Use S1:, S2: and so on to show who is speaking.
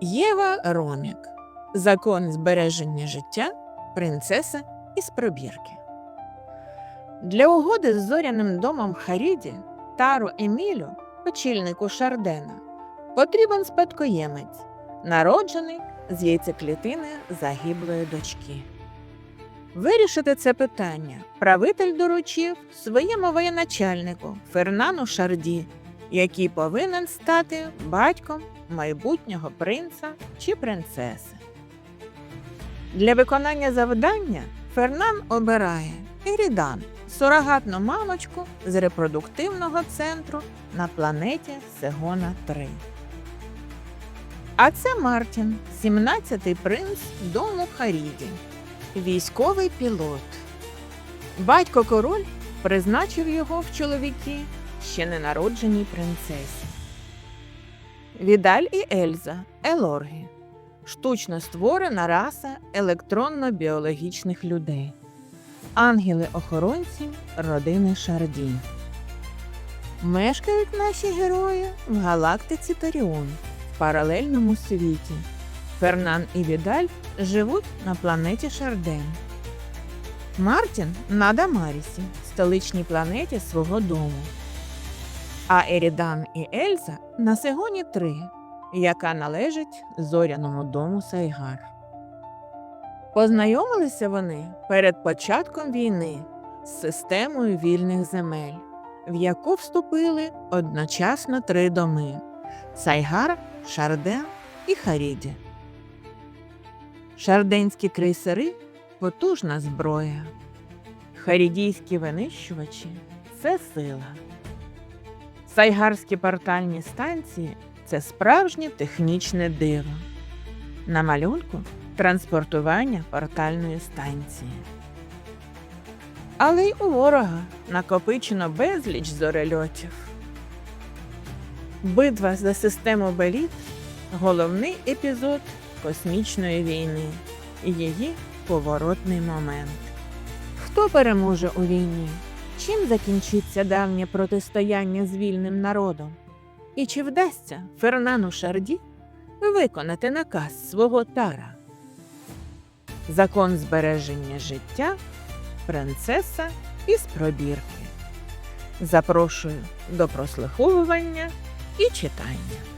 S1: Єва Ромік. Закон збереження життя принцеса із пробірки. Для угоди з зоряним домом Харіді Тару Емілю, очільнику Шардена, потрібен спадкоємець, народжений з яйцеклітини загиблої дочки. Вирішити це питання правитель доручив своєму воєначальнику Фернану Шарді, який повинен стати батьком майбутнього принца чи принцеси. Для виконання завдання Фернан обирає Ерідан, сурогатну мамочку з репродуктивного центру на планеті Сегона 3. А це Мартін, 17-й принц дому Харіді, військовий пілот. Батько король призначив його в чоловіки ще ненародженій принцесі. Відаль і Ельза Елоргі штучно створена раса електронно-біологічних людей, ангели-охоронці родини Шарді. Мешкають наші герої в галактиці Торіон в паралельному світі. Фернан і Відаль живуть на планеті Шарден. Мартін на Дамарісі, столичній планеті свого дому. А Ерідан і Ельза на Сегоні 3, яка належить зоряному дому Сайгар. Познайомилися вони перед початком війни з системою вільних земель, в яку вступили одночасно три доми Сайгар, Шарден і Харіді. Шарденські крейсери потужна зброя. Харідійські винищувачі це сила. Сайгарські портальні станції це справжнє технічне диво. На малюнку транспортування портальної станції. Але й у ворога накопичено безліч зорельотів. Битва за систему Беліт головний епізод космічної війни і її поворотний момент. Хто переможе у війні? Чим закінчиться давнє протистояння з вільним народом? І чи вдасться Фернану Шарді виконати наказ свого тара? Закон збереження життя принцеса із пробірки. Запрошую до прослуховування і читання.